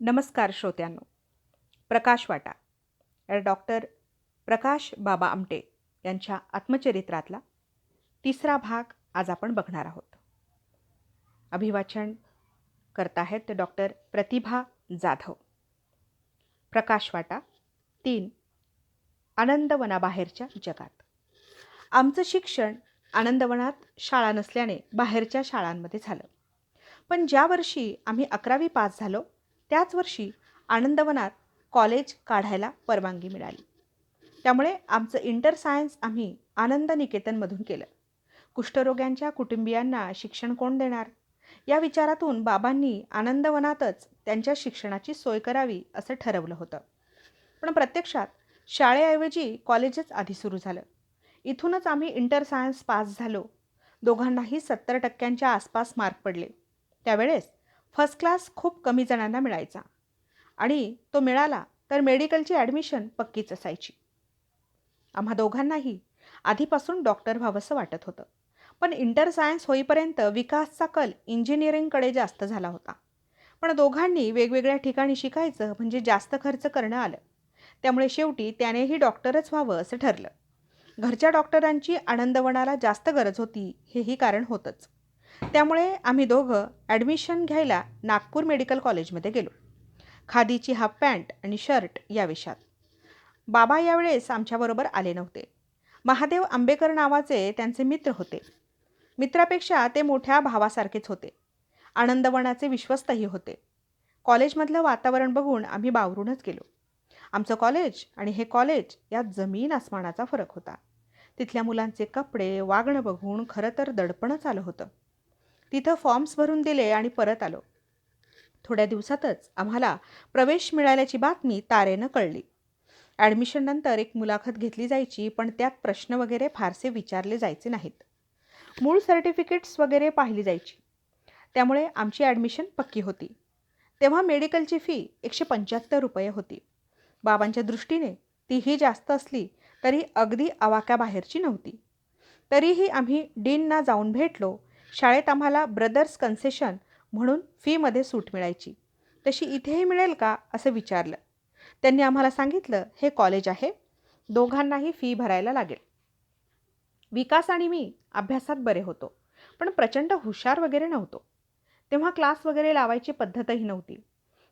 नमस्कार श्रोत्यांनो. प्रकाश वाटा डॉक्टर प्रकाश बाबा आमटे यांच्या आत्मचरित्रातला तिसरा भाग आज आपण बघणार आहोत. अभिवाचन करत आहेत डॉक्टर प्रतिभा जाधव. प्रकाश वाटा तीन आनंदवनाबाहेरच्या जगात. आमचं शिक्षण आनंदवनात शाळा नसल्याने बाहेरच्या शाळांमध्ये झालं. पण ज्या वर्षी आम्ही अकरावी पास झालो त्याच वर्षी आनंदवनात कॉलेज काढायला परवानगी मिळाली. त्यामुळे आमचं इंटर सायन्स आम्ही आनंद निकेतनमधून केलं. कुष्ठरोग्यांच्या कुटुंबियांना शिक्षण कोण देणार? या विचारातून बाबांनी आनंदवनातच त्यांच्या शिक्षणाची सोय करावी असं ठरवलं होतं. पण प्रत्यक्षात शाळेऐवजी कॉलेजच आधी सुरू झालं. इथूनच आम्ही इंटर सायन्स पास झालो. दोघांनाही सत्तर टक्क्यांच्या आसपास मार्क पडले. त्यावेळेस फर्स्ट क्लास खूप कमी जणांना मिळायचा. आणि तो मिळाला तर मेडिकलची ॲडमिशन पक्कीच असायची. आम्हा दोघांनाही आधीपासून डॉक्टर व्हावंसं वाटत होतं. पण इंटर सायन्स होईपर्यंत विकासचा कल इंजिनिअरिंगकडे जास्त झाला होता. पण दोघांनी वेगवेगळ्या ठिकाणी शिकायचं म्हणजे जास्त खर्च करणं आलं. त्यामुळे शेवटी त्यानेही डॉक्टरच व्हावं असं ठरलं. घरच्या डॉक्टरांची आनंदवनाला जास्त गरज होती हेही कारण होतंच. त्यामुळे आम्ही दोघं ॲडमिशन घ्यायला नागपूर मेडिकल कॉलेजमध्ये गेलो. खादीची हाफ पॅन्ट आणि शर्ट या विषयात बाबा यावेळेस आमच्याबरोबर आले नव्हते. महादेव आंबेकर नावाचे त्यांचे मित्र होते. मित्रापेक्षा ते मोठ्या भावासारखेच होते. आनंदवनाचे विश्वस्तही होते. कॉलेजमधलं वातावरण बघून आम्ही बावरूनच गेलो. आमचं कॉलेज आणि हे कॉलेज यात जमीन आसमानाचा फरक होता. तिथल्या मुलांचे कपडे वागणं बघून खरं तर दडपणच आलं होतं. तिथं फॉर्म्स भरून दिले आणि परत आलो. थोड्या दिवसातच आम्हाला प्रवेश मिळाल्याची बातमी तारेनं कळली. ॲडमिशननंतर एक मुलाखत घेतली जायची पण त्यात प्रश्न वगैरे फारसे विचारले जायचे नाहीत. मूळ सर्टिफिकेट्स वगैरे पाहिली जायची. त्यामुळे आमची ॲडमिशन पक्की होती. तेव्हा मेडिकलची फी एकशे पंच्याहत्तर रुपये होती. बाबांच्या दृष्टीने तीही जास्त असली तरी अगदी आवाक्याबाहेरची नव्हती. तरीही आम्ही डीनना जाऊन भेटलो शाळेत आम्हाला ब्रदर्स कन्सेशन म्हणून फीमध्ये सूट मिळायची. तशी इथेही मिळेल का? असं विचारलं. त्यांनी आम्हाला सांगितलं हे कॉलेज आहे. दोघांनाही फी भरायला लागेल. विकास आणि मी अभ्यासात बरे होतो पण प्रचंड हुशार वगैरे नव्हतो. तेव्हा क्लास वगैरे लावायची पद्धतही नव्हती.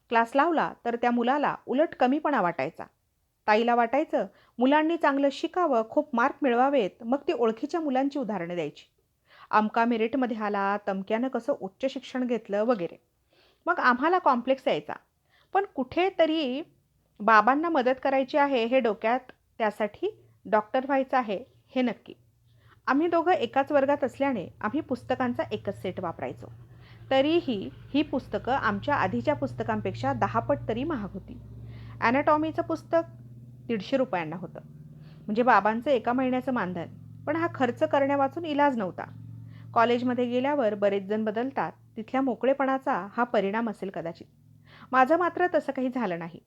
क्लास लावला तर त्या मुलाला उलट कमीपणा वाटायचा. ताईला वाटायचं मुलांनी चांगलं शिकावं खूप मार्क मिळवावेत मग ती ओळखीच्या मुलांची उदाहरणं द्यायची. अमका मेरिटमध्ये आला तमक्यानं कसं उच्च शिक्षण घेतलं वगैरे. मग आम्हाला कॉम्प्लेक्स यायचा. पण कुठेतरी बाबांना मदत करायची आहे हे डोक्यात त्यासाठी डॉक्टर व्हायचं आहे हे नक्की. आम्ही दोघं एकाच वर्गात असल्याने आम्ही पुस्तकांचा एकच सेट वापरायचो. तरीही ही पुस्तकं आमच्या आधीच्या पुस्तकांपेक्षा दहापट तरी महाग होती. ॲनाटॉमीचं पुस्तक दीडशे रुपयांना होतं. म्हणजे बाबांचं एका महिन्याचं मानधन. पण हा खर्च करण्यावाचून इलाज नव्हता. कॉलेजमध्ये गेल्यावर बरेच जण बदलतात. तिथल्या मोकळेपणाचा हा परिणाम असेल कदाचित. माझं मात्र तसं काही झालं नाही.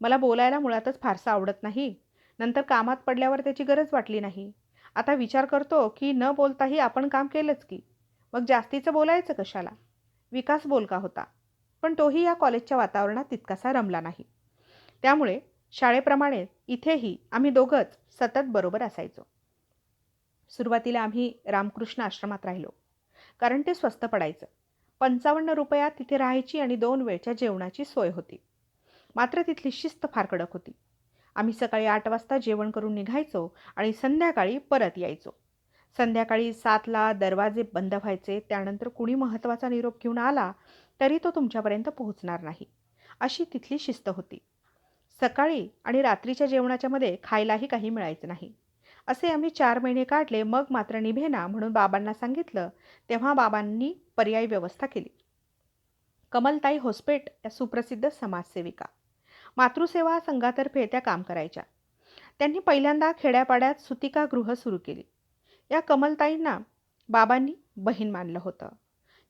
मला बोलायला मुळातच फारसं आवडत नाही. नंतर कामात पडल्यावर त्याची गरज वाटली नाही. आता विचार करतो की न बोलताही आपण काम केलंच की. मग जास्तीचं बोलायचं कशाला? विकास बोलका होता. पण तोही या कॉलेजच्या वातावरणात तितकासा रमला नाही. त्यामुळे शाळेप्रमाणे इथेही आम्ही दोघंच सतत बरोबर असायचो. सुरुवातीला आम्ही रामकृष्ण आश्रमात राहिलो. कारण ते स्वस्त पडायचं. पंचावन्न रुपयात तिथे राहायची आणि दोन वेळच्या जेवणाची सोय होती. मात्र तिथली शिस्त फार कडक होती. आम्ही सकाळी आठ वाजता जेवण करून निघायचो आणि संध्याकाळी परत यायचो. संध्याकाळी सातला दरवाजे बंद व्हायचे त्यानंतर कुणी महत्त्वाचा निरोप घेऊन आला तरी तो तुमच्यापर्यंत पोहोचणार नाही अशी तिथली शिस्त होती. सकाळी आणि रात्रीच्या जेवणाच्यामध्ये खायलाही काही मिळायचं नाही. असे आम्ही चार महिने काढले मग मात्र निभेना म्हणून बाबांना सांगितलं. तेव्हा बाबांनी पर्यायी व्यवस्था केली. कमलताई होस्पेट या सुप्रसिद्ध समाजसेविका. मातृसेवा संघातर्फे त्या काम करायच्या. त्यांनी पहिल्यांदा खेड्यापाड्यात सुतिका गृह सुरू केली. या कमलताईंना बाबांनी बहीण मानलं होतं.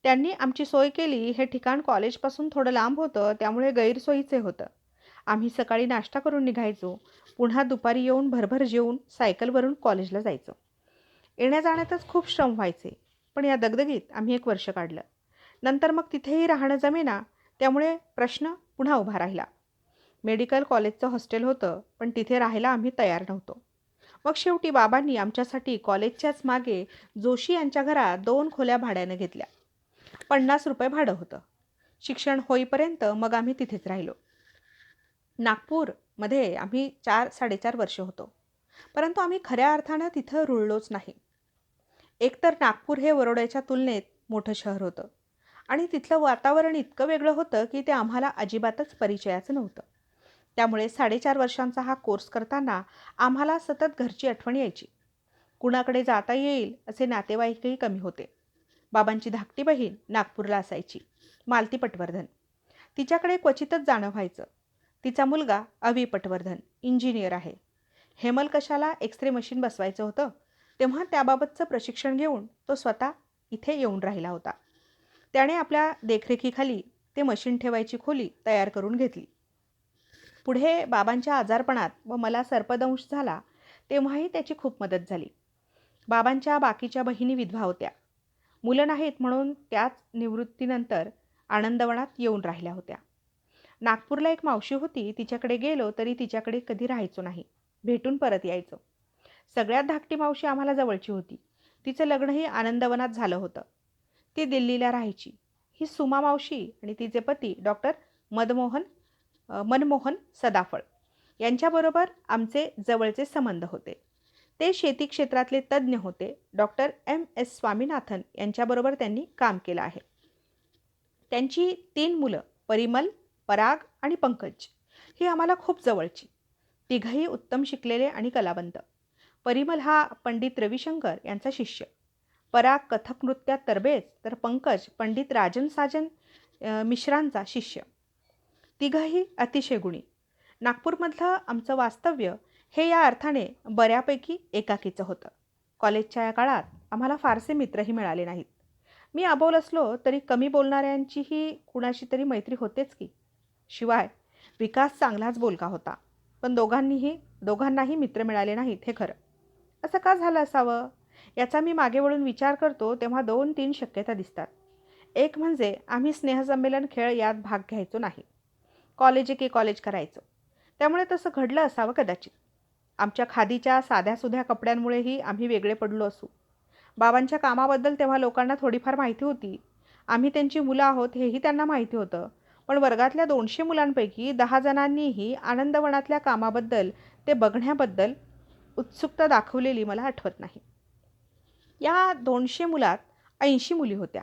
त्यांनी आमची सोय केली हे ठिकाण कॉलेजपासून थोडं लांब होतं त्यामुळे गैरसोयीचे होतं. आम्ही सकाळी नाश्ता करून निघायचो. पुन्हा दुपारी येऊन भरभर जेवून सायकलवरून कॉलेजला जायचो. येण्या जाण्यातच खूप श्रम व्हायचे पण या दगदगीत आम्ही एक वर्ष काढलं. नंतर मग तिथेही राहणं जमेना त्यामुळे प्रश्न पुन्हा उभा राहिला. मेडिकल कॉलेजचं हॉस्टेल होतं पण तिथे राहायला आम्ही तयार नव्हतो. मग शेवटी बाबांनी आमच्यासाठी कॉलेजच्याच मागे जोशी यांच्या घरात दोन खोल्या भाड्यानं घेतल्या. पन्नास रुपये भाडं होतं. शिक्षण होईपर्यंत मग आम्ही तिथेच राहिलो. नागपूरमध्ये आम्ही चार साडेचार वर्ष होतो. परंतु आम्ही खऱ्या अर्थानं तिथं रुळलोच नाही. एकतर नागपूर हे वरोड्याच्या तुलनेत मोठं शहर होतं. आणि तिथलं वातावरण इतकं वेगळं होतं की ते आम्हाला अजिबातच परिचयाचं नव्हतं. त्यामुळे साडेचार वर्षांचा हा कोर्स करताना आम्हाला सतत घरची आठवण यायची. कुणाकडे जाता येईल असे नातेवाईकही कमी होते. बाबांची धाकटी बहीण नागपूरला असायची मालती पटवर्धन तिच्याकडे क्वचितच जाणं व्हायचं. तिचा मुलगा अवी पटवर्धन इंजिनियर आहे. हेमल कशाला एक्सरे मशीन बसवायचं होतं? तेव्हा त्याबाबतचं प्रशिक्षण घेऊन तो स्वतः इथे येऊन राहिला होता. त्याने आपल्या देखरेखीखाली ते मशीन ठेवायची खोली तयार करून घेतली. पुढे बाबांच्या आजारपणात व मला सर्पदंश झाला तेव्हाही त्याची खूप मदत झाली. बाबांच्या बाकीच्या बहिणी विधवा होत्या. मुलं नाहीत म्हणून त्याच निवृत्तीनंतर आनंदवनात येऊन राहिल्या होत्या. नागपूरला एक मावशी होती तिच्याकडे गेलो तरी तिच्याकडे कधी राहायचो नाही. भेटून परत यायचो. सगळ्यात धाकटी मावशी आम्हाला जवळची होती. तिचं लग्नही आनंदवनात झालं होतं. ती दिल्लीला राहायची. ही सुमा मावशी आणि तिचे पती डॉक्टर मदमोहन मनमोहन सदाफळ यांच्याबरोबर आमचे जवळचे संबंध होते. ते शेती क्षेत्रातले तज्ज्ञ होते. Doctor M. एस. स्वामीनाथन यांच्याबरोबर त्यांनी काम केलं आहे. त्यांची तीन मुलं परिमल पराग आणि पंकज ही आम्हाला खूप जवळची. तिघही उत्तम शिकलेले आणि कलावंत. परिमल हा पंडित रविशंकर यांचा शिष्य. पराग कथक नृत्यात तरबेज तर पंकज पंडित राजन साजन मिश्रांचा शिष्य. तिघही अतिशय गुणी. नागपूरमधलं आमचं वास्तव्य हे या अर्थाने बऱ्यापैकी एकाकीचं होतं. कॉलेजच्या या काळात आम्हाला फारसे मित्रही मिळाले नाहीत. मी अबोल असलो तरी कमी बोलणाऱ्यांचीही कुणाशी तरी मैत्री होतेच की. शिवाय विकास चांगलाच बोलका होता. पण दोघांनीही दोघांनाही मित्र मिळाले नाहीत हे खरं. असं का झालं असावं? याचा मी मागे वळून विचार करतो तेव्हा दोन तीन शक्यता दिसतात. एक म्हणजे आम्ही स्नेहसंमेलन खेळ यात भाग घ्यायचो नाही. कॉलेज की कॉलेज करायचो. त्यामुळे तसं घडलं असावं कदाचित. आमच्या खादीच्या साध्यासुध्या कपड्यांमुळेही आम्ही वेगळे पडलो असू. बाबांच्या कामाबद्दल तेव्हा लोकांना थोडीफार माहिती होती. आम्ही त्यांची मुलं आहोत हेही त्यांना माहिती होतं. पण वर्गातल्या दोनशे मुलांपैकी दहा जणांनीही आनंदवनातल्या कामाबद्दल ते बघण्याबद्दल उत्सुकता दाखवलेली मला आठवत नाही. या दोनशे मुलात ऐंशी मुली होत्या.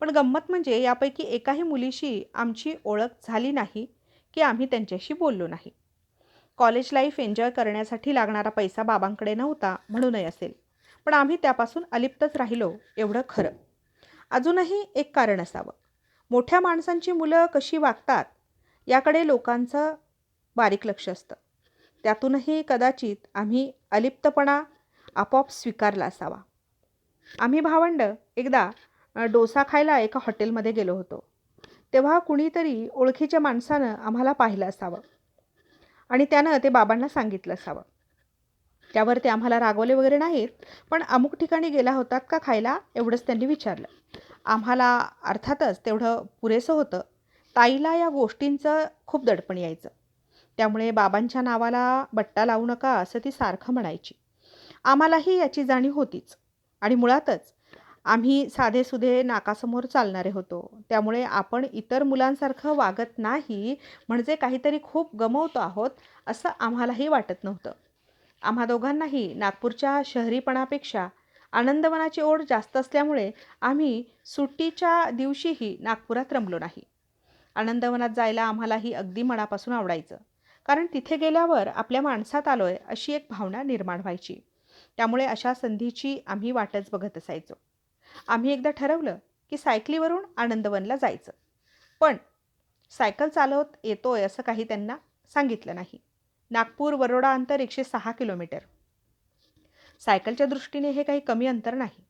पण गंमत म्हणजे यापैकी एकाही मुलीशी आमची ओळख झाली नाही की आम्ही त्यांच्याशी बोललो नाही. कॉलेज लाईफ एन्जॉय करण्यासाठी लागणारा पैसा बाबांकडे नव्हता म्हणूनही असेल. पण आम्ही त्यापासून अलिप्तच राहिलो एवढं खरं. अजूनही एक कारण असावं. मोठ्या माणसांची मुलं कशी वागतात याकडे लोकांचं बारीक लक्ष असतं. त्यातूनही कदाचित आम्ही अलिप्तपणा आपोआप स्वीकारला असावा. आम्ही भावंड एकदा डोसा खायला एका हॉटेलमध्ये गेलो होतो. तेव्हा कुणीतरी ओळखीच्या माणसानं आम्हाला पाहिलं असावं. आणि त्यानं ते बाबांना सांगितलं असावं. त्यावर ते आम्हाला रागवले वगैरे नाहीत पण अमुक ठिकाणी गेला होतात का खायला एवढंच त्यांनी विचारलं. आम्हाला अर्थातच तेवढं पुरेसं होतं. ताईला या गोष्टींचं खूप दडपण यायचं. त्यामुळे बाबांच्या नावाला बट्टा लावू नका असं ती सारखं म्हणायची. आम्हालाही याची जाणीव होतीच. आणि मुळातच आम्ही साधेसुधे नाकासमोर चालणारे होतो. त्यामुळे आपण इतर मुलांसारखं वागत नाही म्हणजे काहीतरी खूप गमवतो आहोत असं आम्हालाही वाटत नव्हतं. आम्हा दोघांनाही नागपूरच्या शहरीपणापेक्षा आनंदवनाची ओढ जास्त असल्यामुळे आम्ही सुट्टीच्या दिवशीही नागपुरात रमलो नाही. आनंदवनात जायला आम्हालाही अगदी मनापासून आवडायचं. कारण तिथे गेल्यावर आपल्या माणसात आलो आहे अशी एक भावना निर्माण व्हायची. त्यामुळे अशा संधीची आम्ही वाटच बघत असायचो. आम्ही एकदा ठरवलं की सायकलीवरून आनंदवनला जायचं. पण सायकल चालवत येतोय असं काही त्यांना सांगितलं नाही. नागपूर वरोडा अंतर एकशे सहा किलोमीटर. सायकलच्या दृष्टीने हे काही कमी अंतर नाही.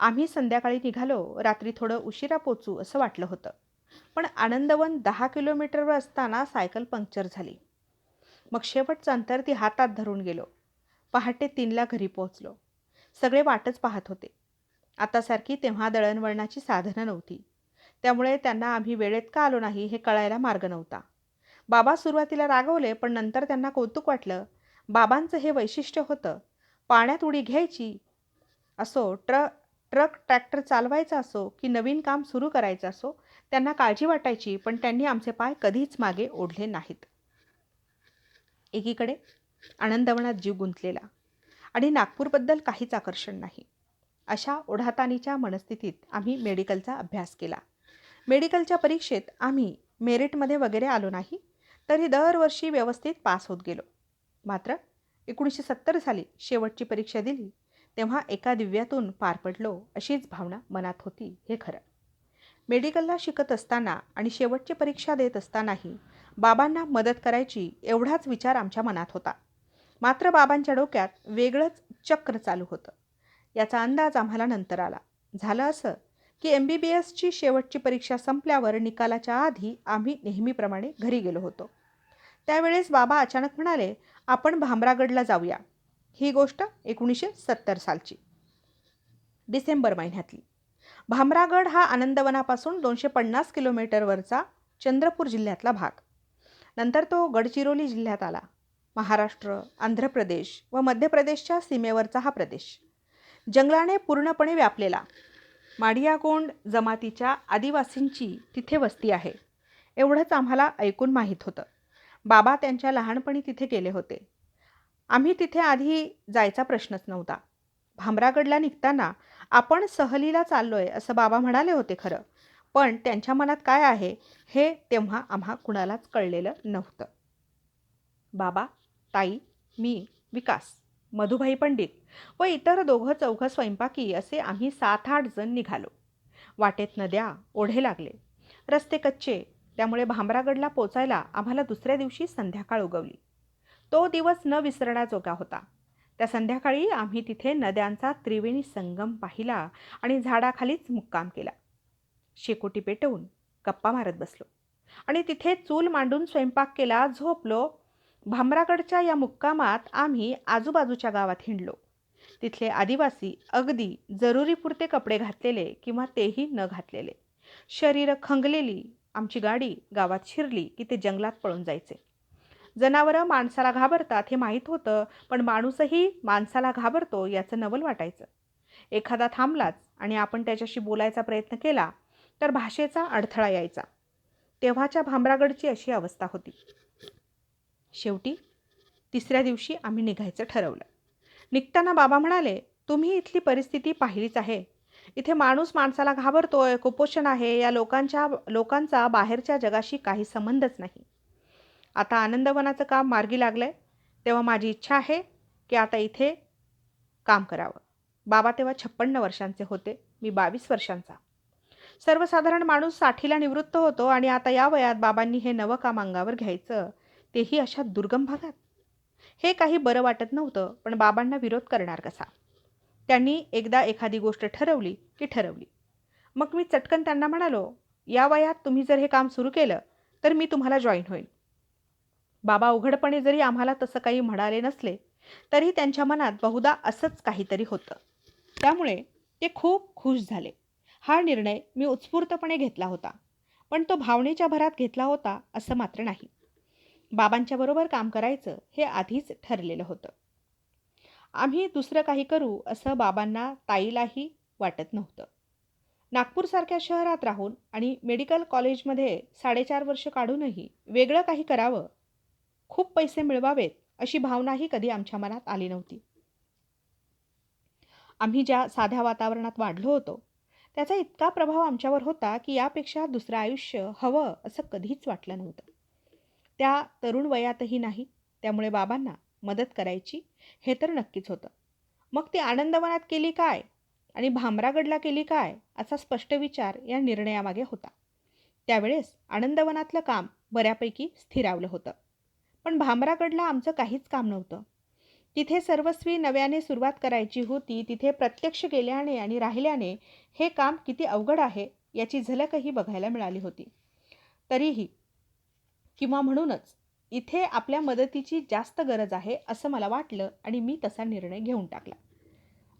आम्ही संध्याकाळी निघालो रात्री थोडं उशिरा पोचू असं वाटलं होतं. पण आनंदवन दहा किलोमीटरवर असताना सायकल पंक्चर झाली. मग शेवटचं अंतर ती हातात धरून गेलो. पहाटे तीनला घरी पोहोचलो. सगळे वाटच पाहत होते. आतासारखी तेव्हा दळणवळणाची साधनं नव्हती. त्यामुळे त्यांना आम्ही वेळेत का आलो नाही हे कळायला मार्ग नव्हता. बाबा सुरुवातीला रागवले पण नंतर त्यांना कौतुक वाटलं. बाबांचं हे वैशिष्ट्य होतं पाण्यात उडी घ्यायची असो ट्र ट्रक ट्रॅक्टर चालवायचा असो की नवीन काम सुरू करायचं असो त्यांना काळजी वाटायची पण त्यांनी आमचे पाय कधीच मागे ओढले नाहीत. एकीकडे आनंदवनात जीव गुंतलेला आणि नागपूरबद्दल काहीच आकर्षण नाही. अशा ओढातानीच्या मनस्थितीत आम्ही मेडिकलचा अभ्यास केला. मेडिकलच्या परीक्षेत आम्ही मेरिटमध्ये वगैरे आलो नाही तरी दरवर्षी व्यवस्थित पास होत गेलो. मात्र एकोणीसशे सत्तर साली शेवटची परीक्षा दिली तेव्हा एका दिव्यातून पार पडलो अशीच भावना मनात होती हे खरं. मेडिकलला शिकत असताना आणि शेवटची परीक्षा देत असतानाही बाबांना मदत करायची एवढाच विचार आमच्या मनात होता. मात्र बाबांच्या डोक्यात वेगळंच चक्र चालू होतं. याचा अंदाज आम्हाला नंतर आला. झालं असं की एम बी बी एसची शेवटची परीक्षा संपल्यावर निकालाच्या आधी आम्ही नेहमीप्रमाणे घरी गेलो होतो. त्यावेळेस बाबा अचानक म्हणाले आपण भामरागडला जाऊया. ही गोष्ट एकोणीसशे सत्तर सालची. डिसेंबर महिन्यातली. भामरागड हा आनंदवनापासून दोनशे पन्नास किलोमीटरवरचा चंद्रपूर जिल्ह्यातला भाग. नंतर तो गडचिरोली जिल्ह्यात आला. महाराष्ट्र आंध्र प्रदेश व मध्य प्रदेशच्या सीमेवरचा हा प्रदेश. जंगलाने पूर्णपणे व्यापलेला. माडियागोंड जमातीच्या आदिवासींची तिथे वस्ती आहे. एवढंच आम्हाला ऐकून माहीत होतं. बाबा त्यांच्या लहानपणी तिथे गेले होते. आम्ही तिथे आधी जायचा प्रश्नच नव्हता. भामरागडला निघताना आपण सहलीला चाललोय असं बाबा म्हणाले होते खरं. पण त्यांच्या मनात काय आहे हे तेव्हा आम्हा कुणालाच कळलेलं नव्हतं. बाबा ताई मी विकास मधुभाई पंडित व इतर दोघं चौघं स्वयंपाकी असे आम्ही सात आठ जण निघालो. वाटेत नद्या ओढे लागले. रस्ते कच्चे त्यामुळे भामरागडला पोचायला आम्हाला दुसऱ्या दिवशी संध्याकाळ उगवली. तो दिवस न विसरण्याजोगा होता. त्या संध्याकाळी आम्ही तिथे नद्यांचा त्रिवेणी संगम पाहिला आणि झाडाखालीच मुक्काम केला. शेकोटी पेटवून गप्पा मारत बसलो. आणि तिथे चूल मांडून स्वयंपाक केला झोपलो. भामरागडच्या या मुक्कामात आम्ही आजूबाजूच्या गावात हिंडलो. तिथले आदिवासी अगदी जरुरीपुरते कपडे घातलेले किंवा तेही न घातलेले. शरीर खंगलेली आमची गाडी गावात शिरली की ते जंगलात पळून जायचे. जनावरं माणसाला घाबरतात हे माहीत होतं पण माणूसही माणसाला घाबरतो याचं नवल वाटायचं. एखादा थांबलाच आणि आपण त्याच्याशी बोलायचा प्रयत्न केला तर भाषेचा अडथळा यायचा. तेव्हाच्या भांबरागडची अशी अवस्था होती. शेवटी तिसऱ्या दिवशी आम्ही निघायचं ठरवलं. निघताना बाबा म्हणाले तुम्ही इथली परिस्थिती पाहिलीच आहे. इथे माणूस माणसाला घाबरतोय कुपोषण आहे या लोकांच्या लोकांचा बाहेरच्या जगाशी काही संबंधच नाही. आता आनंदवनाचं काम मार्गी लागलं आहे तेव्हा माझी इच्छा आहे की आता इथे काम करावं. बाबा तेव्हा छप्पन्न वर्षांचे होते. मी बावीस वर्षांचा. सर्वसाधारण माणूस साठीला निवृत्त होतो आणि आता या वयात बाबांनी हे नवं काम अंगावर घ्यायचं तेही अशा दुर्गम भागात. हे काही बरं वाटत नव्हतं पण बाबांना विरोध करणार कसा? त्यांनी एकदा एखादी गोष्ट ठरवली की ठरवली. मग मी चटकन त्यांना म्हणालो या वयात तुम्ही जर हे काम सुरू केलं तर मी तुम्हाला जॉईन होईल. बाबा उघडपणे जरी आम्हाला तसं काही म्हणाले नसले तरी त्यांच्या मनात बहुधा असंच काहीतरी होतं. त्यामुळे ते खूप खुश झाले. हा निर्णय मी उत्स्फूर्तपणे घेतला होता पण तो भावनेच्या भरात घेतला होता असं मात्र नाही. बाबांच्याबरोबर काम करायचं हे आधीच ठरलेलं होतं. आम्ही दुसरं काही करू असं बाबांना ताईलाही वाटत नव्हतं. नागपूरसारख्या शहरात राहून आणि मेडिकल कॉलेजमध्ये साडेचार वर्ष काढूनही वेगळं काही करावं खूप पैसे मिळवावेत अशी भावनाही कधी आमच्या मनात आली नव्हती. आम्ही ज्या साध्या वातावरणात वाढलो होतो त्याचा इतका प्रभाव आमच्यावर होता की यापेक्षा दुसरं आयुष्य हवं असं कधीच वाटलं नव्हतं. त्या तरुण वयातही नाही त्यामुळे बाबांना मदत करायची हे तर नक्कीच होतं. मग ती आनंदवनात केली काय? आणि भामरागडला केली काय? असा स्पष्ट विचार या निर्णयामागे होता. त्यावेळेस आनंदवनातलं काम बऱ्यापैकी स्थिरावलं होतं. पण भामरागडला आमचं काहीच काम नव्हतं. तिथे सर्वस्वी नव्याने सुरुवात करायची होती तिथे प्रत्यक्ष गेल्याने आणि राहिल्याने हे काम किती अवघड आहे याची झलकही बघायला मिळाली होती. तरीही किंवा म्हणूनच इथे आपल्या मदतीची जास्त गरज आहे असं मला वाटलं आणि मी तसा निर्णय घेऊन टाकला.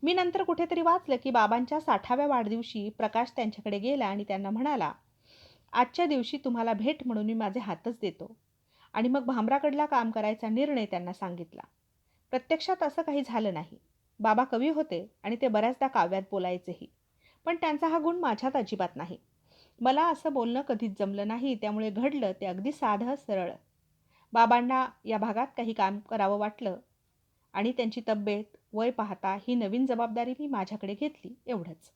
मी नंतर कुठेतरी वाचलं की बाबांच्या साठाव्या वाढदिवशी प्रकाश त्यांच्याकडे गेला आणि त्यांना म्हणाला आजच्या दिवशी तुम्हाला भेट म्हणून मी माझे हातच देतो. आणि मग भामरागडला काम करायचा निर्णय त्यांना सांगितला. प्रत्यक्षात असं काही झालं नाही. बाबा कवी होते आणि ते बऱ्याचदा काव्यात बोलायचेही. पण त्यांचा हा गुण माझ्यात अजिबात नाही. मला असं बोलणं कधीच जमलं नाही त्यामुळे घडलं ते अगदी साधं सरळ. बाबांना या भागात काही काम करावं वाटलं. आणि त्यांची तब्येत वय पाहता ही नवीन जबाबदारी मी माझ्याकडे घेतली एवढंच.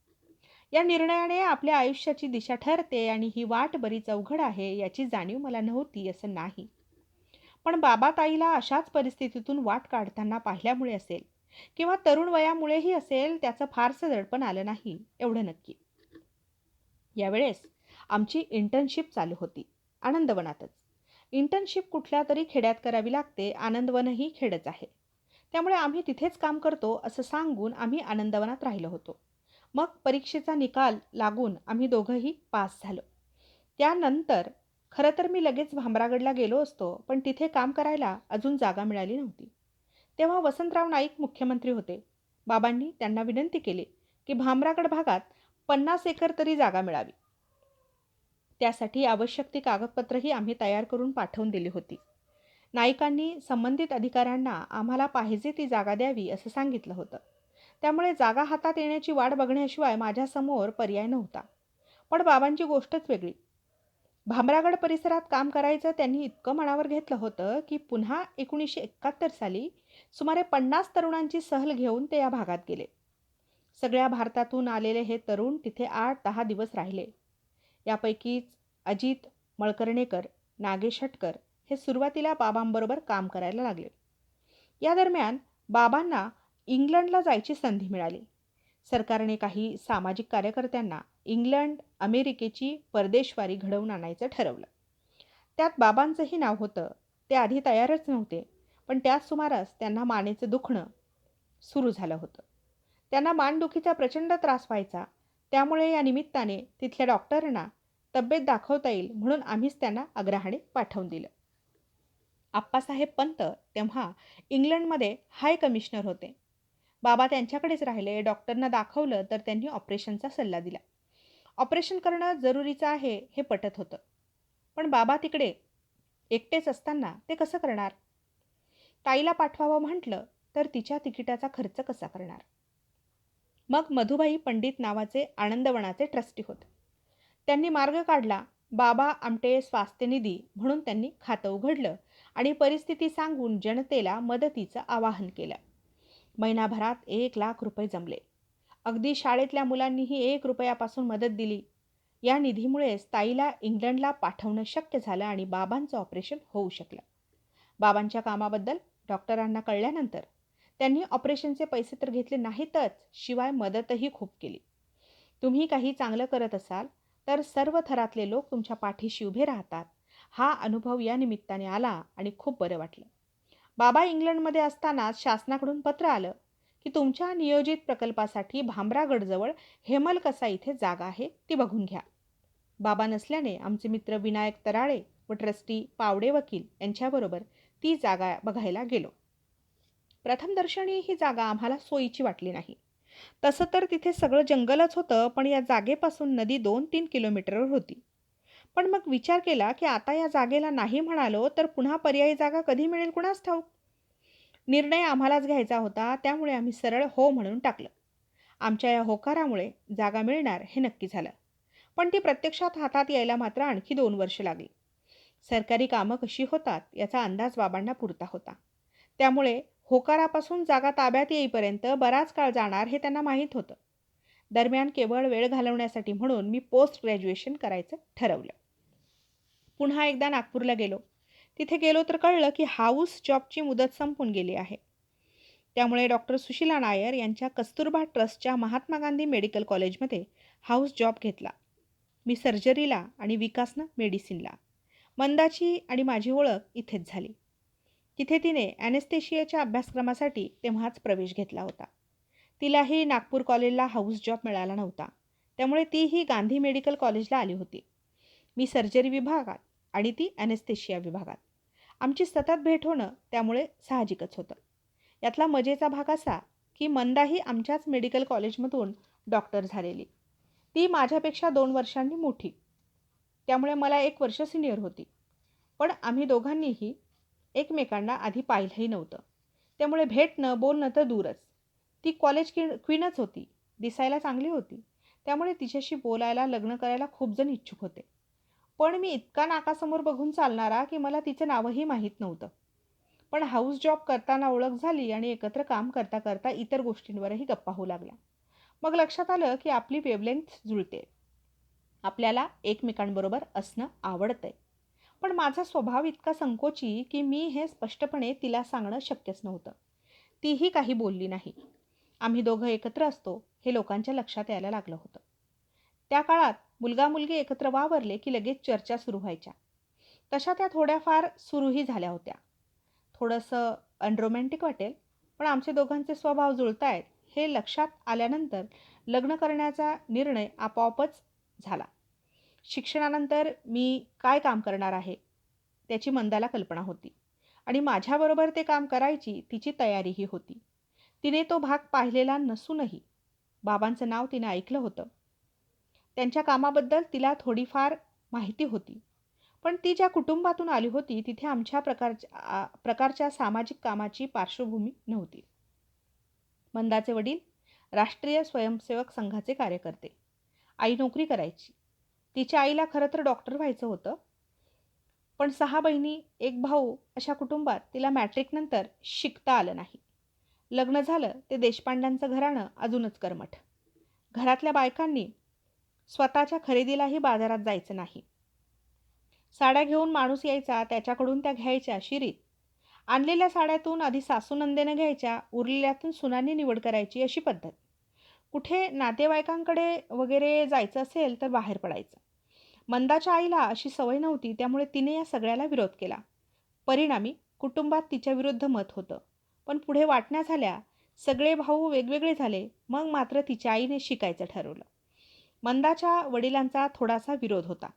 या निर्णयाने आपल्या आयुष्याची दिशा ठरते आणि ही वाट बरीच अवघड आहे याची जाणीव मला नव्हती असं नाही. पण बाबा ताईला अशाच परिस्थितीतून वाट काढताना पाहिल्यामुळे असेल किंवा तरुण वयामुळेही असेल त्याचं फारसं दडपण आलं नाही एवढं नक्की. यावेळेस आमची इंटर्नशिप चालू होती आनंदवनातच. इंटर्नशिप कुठल्या तरी खेड्यात करावी लागते. आनंदवनही खेडच आहे. त्यामुळे आम्ही तिथेच काम करतो असं सांगून आम्ही आनंदवनात राहिलो होतो. मग परीक्षेचा निकाल लागून आम्ही दोघंही पास झालो. त्यानंतर खरं तर मी लगेच भामरागडला गेलो असतो पण तिथे काम करायला अजून जागा मिळाली नव्हती. तेव्हा वसंतराव नाईक मुख्यमंत्री होते. बाबांनी त्यांना विनंती केली की भामरागड भागात पन्नास एकर तरी जागा मिळावी. त्यासाठी आवश्यक ती कागदपत्रही आम्ही तयार करून पाठवून दिली होती. नाईकांनी संबंधित अधिकाऱ्यांना आम्हाला पाहिजे ती जागा द्यावी असं सांगितलं होतं. त्यामुळे जागा हातात येण्याची वाट बघण्याशिवाय माझ्यासमोर पर्याय नव्हता. पण बाबांची गोष्टच वेगळी. भामरागड परिसरात काम करायचं त्यांनी इतकं मनावर घेतलं होतं की पुन्हा एकोणीसशे एकाहत्तर साली सुमारे पन्नास तरुणांची सहल घेऊन ते या भागात गेले. सगळ्या भारतातून आलेले हे तरुण तिथे आठ दहा दिवस राहिले. यापैकीच अजित मळकर्णेकर नागेश हटकर हे सुरुवातीला बाबांबरोबर काम करायला लागले. या दरम्यान बाबांना इंग्लंडला जायची संधी मिळाली. सरकारने काही सामाजिक कार्यकर्त्यांना इंग्लंड अमेरिकेची परदेशवारी घडवून आणायचं ठरवलं. त्यात बाबांचंही नाव होतं ते आधी तयारच नव्हते पण त्याच सुमारास त्यांना मानेचं दुखणं सुरू झालं होतं. त्यांना मानदुखीचा प्रचंड त्रास व्हायचा त्यामुळे या निमित्ताने तिथल्या डॉक्टरांना तब्येत दाखवता येईल म्हणून आम्हीच त्यांना आग्रहाने पाठवून दिलं. आप्पासाहेब पंत तेव्हा इंग्लंडमध्ये हाय कमिशनर होते. बाबा त्यांच्याकडेच राहिले डॉक्टरना दाखवलं तर त्यांनी ऑपरेशनचा सल्ला दिला. ऑपरेशन करणं जरुरीचं आहे हे पटत होतं. पण बाबा तिकडे एकटेच असताना ते कसं करणार? ताईला पाठवावं म्हटलं तर तिच्या तिकिटाचा खर्च कसा करणार? मग मधुबाई पंडित नावाचे आनंदवनाचे ट्रस्टी होते. त्यांनी मार्ग काढला. बाबा आमटे स्वास्थ्य निधी म्हणून त्यांनी खातं उघडलं आणि परिस्थिती सांगून जनतेला मदतीचं आवाहन केलं. महिनाभरात एक लाख रुपये जमले. अगदी शाळेतल्या मुलांनीही एक रुपयापासून मदत दिली. या निधीमुळेच ताईला इंग्लंडला पाठवणं शक्य झालं आणि बाबांचं ऑपरेशन होऊ शकलं. बाबांच्या कामाबद्दल डॉक्टरांना कळल्यानंतर त्यांनी ऑपरेशनचे पैसे तर घेतले नाहीतच शिवाय मदतही खूप केली. तुम्ही काही चांगलं करत असाल तर सर्व थरातले लोक तुमच्या पाठीशी उभे राहतात. हा अनुभव या निमित्ताने आला आणि खूप बरं वाटलं. बाबा इंग्लंडमध्ये असताना शासनाकडून पत्र आलं की तुमच्या नियोजित प्रकल्पासाठी भामरागडजवळ हेमलकसा इथे जागा आहे ती बघून घ्या. बाबा नसल्याने आमचे मित्र विनायक तराळे व ट्रस्टी पावडे वकील यांच्याबरोबर ती जागा बघायला गेलो. प्रथमदर्शनी ही जागा आम्हाला सोयीची वाटली नाही. तसं तर तिथे सगळं जंगलच होतं पण या जागेपासून नदी दोन तीन किलोमीटरवर होती. पण मग विचार केला की आता या जागेला नाही म्हणालो तर पुन्हा पर्यायी जागा कधी मिळेल कुणाच ठाऊक? निर्णय आम्हालाच घ्यायचा होता त्यामुळे आम्ही सरळ हो म्हणून टाकलं. आमच्या या होकारामुळे जागा मिळणार हे नक्की झालं. पण ती प्रत्यक्षात हातात यायला मात्र आणखी दोन वर्ष लागली. सरकारी कामं कशी होतात याचा अंदाज बाबांना पुरता होता. त्यामुळे होकारापासून जागा ताब्यात येईपर्यंत बराच काळ जाणार हे त्यांना माहीत होतं. दरम्यान केवळ वेळ घालवण्यासाठी म्हणून मी पोस्ट ग्रॅज्युएशन करायचं ठरवलं. पुन्हा एकदा नागपूरला गेलो. तिथे गेलो तर कळलं की हाऊस जॉबची मुदत संपून गेली आहे. त्यामुळे डॉक्टर सुशीला नायर यांच्या कस्तुरबा ट्रस्टच्या महात्मा गांधी मेडिकल कॉलेजमध्ये हाऊस जॉब घेतला. मी सर्जरीला आणि विकासनं मेडिसिनला. मंदाची आणि माझी ओळख इथेच झाली. तिथे तिने ॲनेस्थेशियाच्या अभ्यासक्रमासाठी तेव्हाच प्रवेश घेतला होता. तिलाही नागपूर कॉलेजला हाऊस जॉब मिळाला नव्हता. त्यामुळे तीही गांधी मेडिकल कॉलेजला आली होती. मी सर्जरी विभागात आणि ती ॲनेस्थेशिया विभागात. आमची सतत भेट होणं त्यामुळे साहजिकच होतं. यातला मजेचा भाग असा की मंदाही आमच्याच मेडिकल कॉलेजमधून डॉक्टर झालेली. ती माझ्यापेक्षा दोन वर्षांनी मोठी. त्यामुळे मला एक वर्ष सिनियर होती. पण आम्ही दोघांनीही एकमेकांना आधी पाहिलंही नव्हतं. त्यामुळे भेटणं बोलणं तर दूरच. ती कॉलेज कि क्वीनच होती. दिसायला चांगली होती. त्यामुळे तिच्याशी बोलायला लग्न करायला खूप जण इच्छुक होते. पण मी इतका नाकासमोर बघून चालणारा की मला तिचं नावही माहीत नव्हतं. पण हाऊस जॉब करताना ओळख झाली आणि एकत्र काम करता करता इतर गोष्टींवरही गप्पा होऊ लागल्या. मग लक्षात आलं की आपली वेवलेंथ जुळते. आपल्याला एकमेकांबरोबर असणं आवडतंय. पण माझा स्वभाव इतका संकोची की मी हे स्पष्टपणे तिला सांगणं शक्यच नव्हतं. तीही काही बोलली नाही. आम्ही दोघं एकत्र असतो हे लोकांच्या लक्षात यायला लागलं होतं. त्या काळात मुलगा मुलगी एकत्र वावरले की लगेच चर्चा सुरू व्हायच्या. तशा त्या थोड्याफार सुरूही झाल्या होत्या. थोडंसं अनरोमॅन्टिक वाटेल पण आमचे दोघांचे स्वभाव जुळतायत हे लक्षात आल्यानंतर लग्न करण्याचा निर्णय आपोआपच झाला. शिक्षणानंतर मी काय काम करणार आहे त्याची मंदाला कल्पना होती. आणि माझ्याबरोबर ते काम करायची तिची तयारीही होती. तिने तो भाग पाहिलेला नसूनही बाबांचं नाव तिने ऐकलं होतं. त्यांच्या कामाबद्दल तिला थोडीफार माहिती होती. पण ती ज्या कुटुंबातून आली होती तिथे आमच्या प्रकारच्या प्रकारच्या सामाजिक कामाची पार्श्वभूमी नव्हती. मंदाचे वडील राष्ट्रीय स्वयंसेवक संघाचे कार्यकर्ते. आई नोकरी करायची. तिच्या आईला खरं तर डॉक्टर व्हायचं होतं. पण सहा बहिणी एक भाऊ अशा कुटुंबात तिला मॅट्रिकनंतर शिकता आलं नाही. लग्न झालं ते देशपांड्यांचं घराणं अजूनच करमठ. घरातल्या बायकांनी स्वतःच्या खरेदीलाही बाजारात जायचं नाही. साड्या घेऊन माणूस यायचा त्याच्याकडून त्या घ्यायच्या शिरीत. आणलेल्या साड्यातून आधी सासूनंदेनं घ्यायच्या उरलेल्यातून सुनांनी निवड करायची अशी पद्धत. कुठे नातेवाईकांकडे वगैरे जायचं असेल तर बाहेर पडायचं. मंदाच्या आईला अशी सवय नव्हती त्यामुळे तिने या सगळ्याला विरोध केला. परिणामी कुटुंबात तिच्याविरुद्ध मत होतं. पण पुढे वाटण्या झाल्या सगळे भाऊ वेगवेगळे झाले मग मात्र तिच्या आईने शिकायचं ठरवलं. मंदाच्या वडिलांचा थोडासा विरोध होता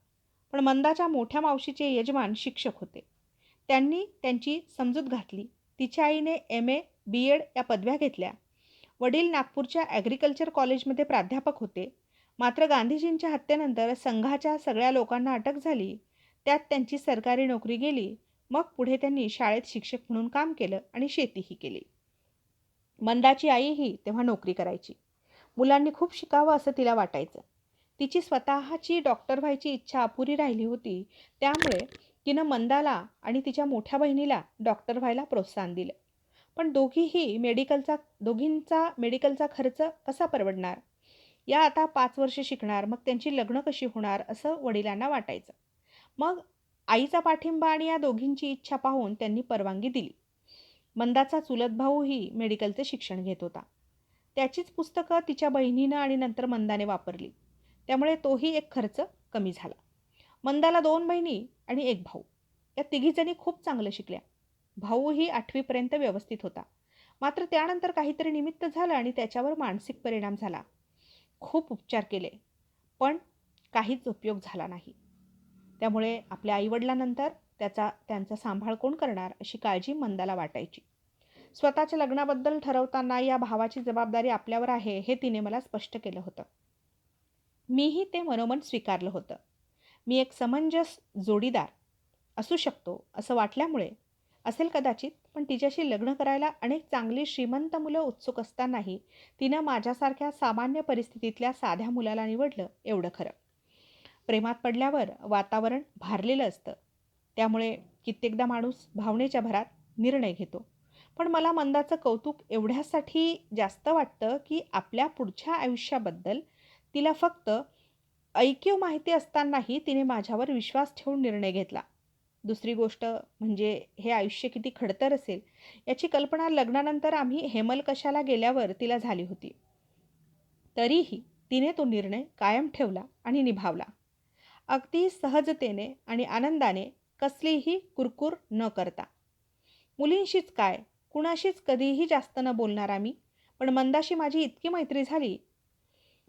पण मंदाच्या मोठ्या मावशीचे यजमान शिक्षक होते. त्यांनी त्यांची समजूत घातली. तिच्या आईने एम ए बी एड या पदव्या घेतल्या. वडील नागपूरच्या ॲग्रिकल्चर कॉलेजमध्ये प्राध्यापक होते. मात्र गांधीजींच्या हत्येनंतर संघाच्या सगळ्या लोकांना अटक झाली. त्यात त्यांची सरकारी नोकरी गेली. मग पुढे त्यांनी शाळेत शिक्षक म्हणून काम केलं आणि शेतीही केली. मंदाची आईही तेव्हा नोकरी करायची. मुलांनी खूप शिकावं असं तिला वाटायचं. तिची स्वतःची डॉक्टर व्हायची इच्छा अपुरी राहिली होती. त्यामुळे तिनं मंदाला आणि तिच्या मोठ्या बहिणीला डॉक्टर व्हायला प्रोत्साहन दिलं. पण दोघीही मेडिकलचा दोघींचा मेडिकलचा खर्च कसा परवडणार? या आता पाच वर्ष शिकणार मग त्यांची लग्न कशी होणार असं वडिलांना वाटायचं. मग आईचा पाठिंबा आणि या दोघींची इच्छा पाहून त्यांनी परवानगी दिली. मंदाचा चुलत भाऊही मेडिकलचे शिक्षण घेत होता. त्याचीच पुस्तकं तिच्या बहिणीनं आणि नंतर मंदाने वापरली. त्यामुळे तोही एक खर्च कमी झाला. मंदाला दोन बहिणी आणि एक भाऊ. या तिघीजणी खूप चांगलं शिकल्या. भाऊही आठवीपर्यंत व्यवस्थित होता. मात्र त्यानंतर काहीतरी निमित्त झालं आणि त्याच्यावर मानसिक परिणाम झाला. खूप उपचार केले पण काहीच उपयोग झाला नाही. त्यामुळे आपल्या आईवडिलांनंतर त्याचा त्यांचा सांभाळ कोण करणार अशी काळजी मंदाला वाटायची. स्वतःच्या लग्नाबद्दल ठरवताना या भावाची जबाबदारी आपल्यावर आहे हे तिने मला स्पष्ट केलं होतं. मीही ते मनोमन स्वीकारलं होतं. मी एक समंजस जोडीदार असू शकतो असं वाटल्यामुळे असेल कदाचित पण तिच्याशी लग्न करायला अनेक चांगली श्रीमंत मुलं उत्सुक असतानाही तिनं माझ्यासारख्या सामान्य परिस्थितीतल्या साध्या मुलाला निवडलं एवढं खरं. प्रेमात पडल्यावर वातावरण भारलेलं असतं. त्यामुळे कित्येकदा माणूस भावनेच्या भरात निर्णय घेतो. पण मला मंदाचं कौतुक एवढ्यासाठी जास्त वाटतं की आपल्या पुढच्या आयुष्याबद्दल तिला फक्त ऐकीव माहिती असतानाही तिने माझ्यावर विश्वास ठेवून निर्णय घेतला. दुसरी गोष्ट म्हणजे हे आयुष्य किती खडतर असेल याची कल्पना लग्नानंतर आम्ही हेमलकशाला गेल्यावर तिला झाली होती. तरीही तिने तो निर्णय कायम ठेवला आणि निभावला. अगदी सहजतेने आणि आनंदाने कसलीही कुरकुर न करता. मुलींशीच काय कुणाशीच कधीही जास्त न बोलणार आम्ही पण मंदाशी माझी इतकी मैत्री झाली.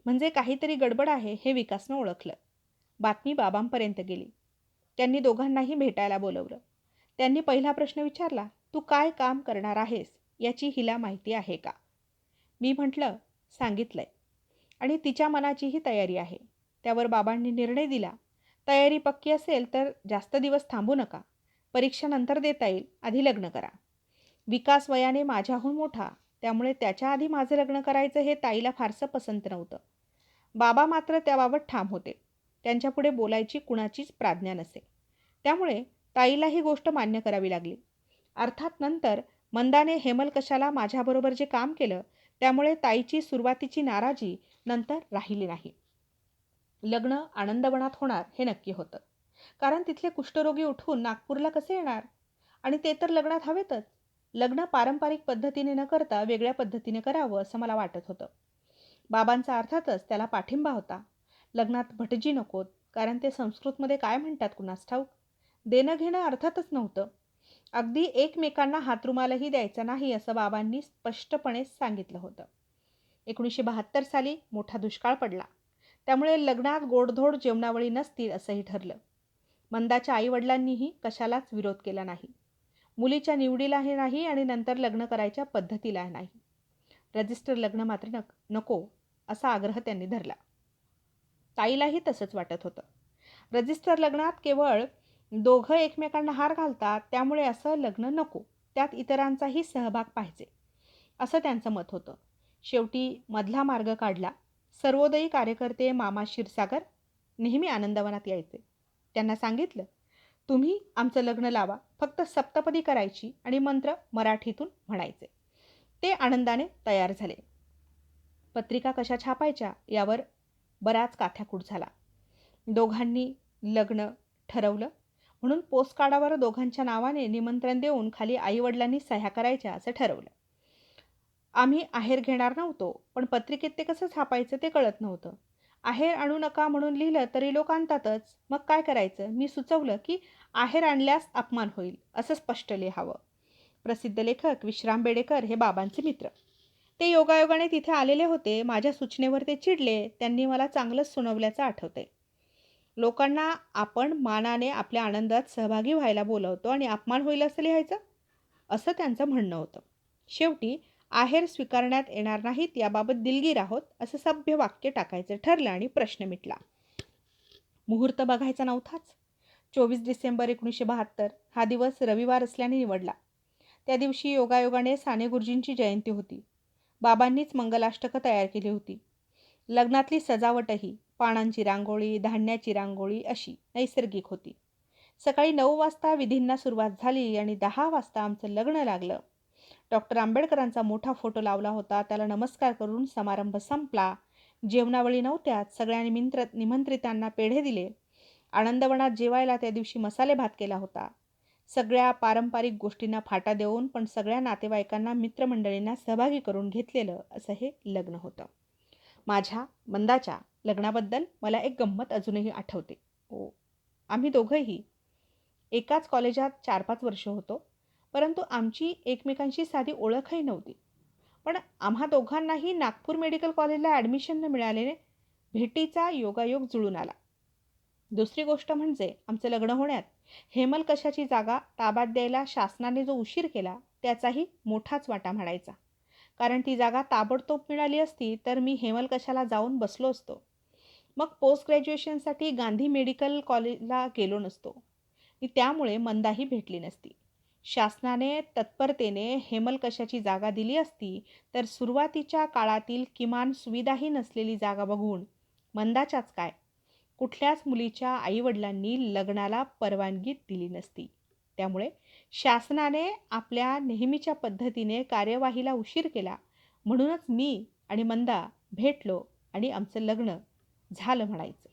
म्हणजे काहीतरी गडबड आहे हे विकासनं ओळखलं. बातमी बाबांपर्यंत गेली. त्यांनी दोघांनाही भेटायला बोलवलं. त्यांनी पहिला प्रश्न विचारला तू काय काम करणार आहेस? याची हिला माहिती आहे का? मी म्हटलं सांगितलंय. आणि तिच्या मनाचीही तयारी आहे. त्यावर बाबांनी निर्णय दिला तयारी पक्की असेल तर जास्त दिवस थांबू नका. परीक्षा नंतर देता येईल. आधी लग्न करा. विकास वयाने माझ्याहून मोठा. त्यामुळे त्याच्या आधी माझं लग्न करायचं हे ताईला फारसं पसंत नव्हतं. बाबा मात्र त्याबाबत ठाम होते. त्यांच्यापुढे बोलायची कुणाचीच प्राज्ञा नसे. त्यामुळे ताईला ही गोष्ट मान्य करावी लागली. अर्थात नंतर मंदाने हेमलकशाला माझ्याबरोबर जे काम केलं त्यामुळे ताईची सुरुवातीची नाराजी नंतर राहिली नाही. लग्न आनंदवनात होणार हे नक्की होतं. कारण तिथले कुष्ठरोगी उठून नागपूरला कसे येणार? आणि ते तर लग्नात हवेतच. लग्न पारंपरिक पद्धतीने न करता वेगळ्या पद्धतीने करावं असं मला वाटत होतं. बाबांचा अर्थातच त्याला पाठिंबा होता. लग्नात भटजी नकोत कारण ते संस्कृतमध्ये काय म्हणतात कुणास ठाऊक? देणं घेणं अर्थातच नव्हतं. अगदी एकमेकांना हातरुमालही द्यायचा नाही असं बाबांनी स्पष्टपणे सांगितलं होतं. एकोणीसशे बहात्तर साली मोठा दुष्काळ पडला. त्यामुळे लग्नात गोडधोड जेवणावळी नसतील असंही ठरलं. मंदाच्या आईवडिलांनीही कशालाच विरोध केला नाही. मुलीच्या निवडीलाही नाही आणि नंतर लग्न करायच्या पद्धतीला नाही. रजिस्टर लग्न मात्र नक नको असा आग्रह त्यांनी धरला. ताईलाही तसंच वाटत होतं. रजिस्टर लग्नात केवळ दोघं एकमेकांना हार घालतात त्यामुळे असं लग्न नको त्यात इतरांचाही सहभाग पाहिजे असं त्यांचं मत होतं. शेवटी मधला मार्ग काढला. सर्वोदयी कार्यकर्ते मामा क्षीरसागर नेहमी आनंदवनात यायचे. त्यांना सांगितलं तुम्ही आमचं लग्न लावा फक्त सप्तपदी करायची आणि मंत्र मराठीतून म्हणायचे. ते आनंदाने तयार झाले. पत्रिका कशा छापायच्या यावर बराच काथ्याकूट झाला. दोघांनी लग्न ठरवलं. म्हणून पोस्टकार्डावर दोघांच्या नावाने निमंत्रण देऊन खाली आईवडिलांनी सह्या करायच्या असं ठरवलं. आम्ही आहेर घेणार नव्हतो पण पत्रिकेत ते कसं छापायचं ते कळत नव्हतं. आहेर आणू नका म्हणून लिहिलं तरी लोक आणतातच. मग काय करायचं? मी सुचवलं की आहेर आणल्यास अपमान होईल असं स्पष्ट लिहावं. प्रसिद्ध लेखक विश्राम बेडेकर हे बाबांचे मित्र. ते योगायोगाने तिथे आलेले होते माझ्या सूचनेवर ते चिडले त्यांनी मला चांगलंच सुनावल्याचं आठवते. लोकांना आपण मानाने आपल्या आनंदात सहभागी व्हायला बोलवतो आणि अपमान होईल असं लिहायचं? असं त्यांचं म्हणणं होतं. शेवटी आहेर स्वीकारण्यात येणार नाहीत याबाबत दिलगीर आहोत असं सभ्य वाक्य टाकायचं ठरलं आणि प्रश्न मिटला. मुहूर्त बघायचा नव्हताच. चोवीस डिसेंबर एकोणीसशे बहात्तर हा दिवस रविवार असल्याने निवडला. त्या दिवशी योगायोगाने साने गुरुजींची जयंती होती. बाबांनीच मंगलाष्टकं तयार केली होती. लग्नातली सजावटही पानांची रांगोळी धान्याची रांगोळी अशी नैसर्गिक होती. सकाळी नऊ वाजता विधींना सुरुवात झाली आणि दहा वाजता आमचं लग्न लागलं. डॉक्टर आंबेडकरांचा मोठा फोटो लावला होता. त्याला नमस्कार करून समारंभ संपला. जेवणावळी नव्हत्यात सगळ्या निमंत्र निमंत्रितांना पेढे दिले. आनंदवनात जेवायला त्या दिवशी मसाले भात केला होता. सगळ्या पारंपरिक गोष्टींना फाटा देऊन पण सगळ्या नातेवाईकांना मित्रमंडळींना सहभागी करून घेतलेलं असं हे लग्न होतं. माझ्या मंदाच्या लग्नाबद्दल मला एक गंमत अजूनही आठवते. हो आम्ही दोघंही एकाच कॉलेजात चार पाच वर्ष होतो परंतु आमची एकमेकांशी साधी ओळखही नव्हती. पण आम्हा दोघांनाही नागपूर मेडिकल कॉलेजला ॲडमिशन न भेटीचा योगायोग जुळून आला. दुसरी गोष्ट म्हणजे आमचं लग्न होण्यात हेमल कशाची जागा ताब्यात द्यायला शासनाने जो उशीर केला त्याचाही मोठाच वाटा म्हणायचा. कारण ती जागा ताबडतोब मिळाली असती तर मी हेमल कशाला जाऊन बसलो असतो. मग पोस्ट ग्रॅज्युएशनसाठी गांधी मेडिकल कॉलेजला गेलो नसतो. त्यामुळे मंदाही भेटली नसती. शासनाने तत्परतेने हेमलकशाची जागा दिली असती तर सुरुवातीच्या काळातील किमान सुविधाही नसलेली जागा बघून मंदाच्याच काय कुठल्याच मुलीच्या आईवडिलांनी लग्नाला परवानगी दिली नसती. त्यामुळे शासनाने आपल्या नेहमीच्या पद्धतीने कार्यवाहीला उशीर केला. म्हणूनच मी आणि मंदा भेटलो आणि आमचं लग्न झालं म्हणायचं.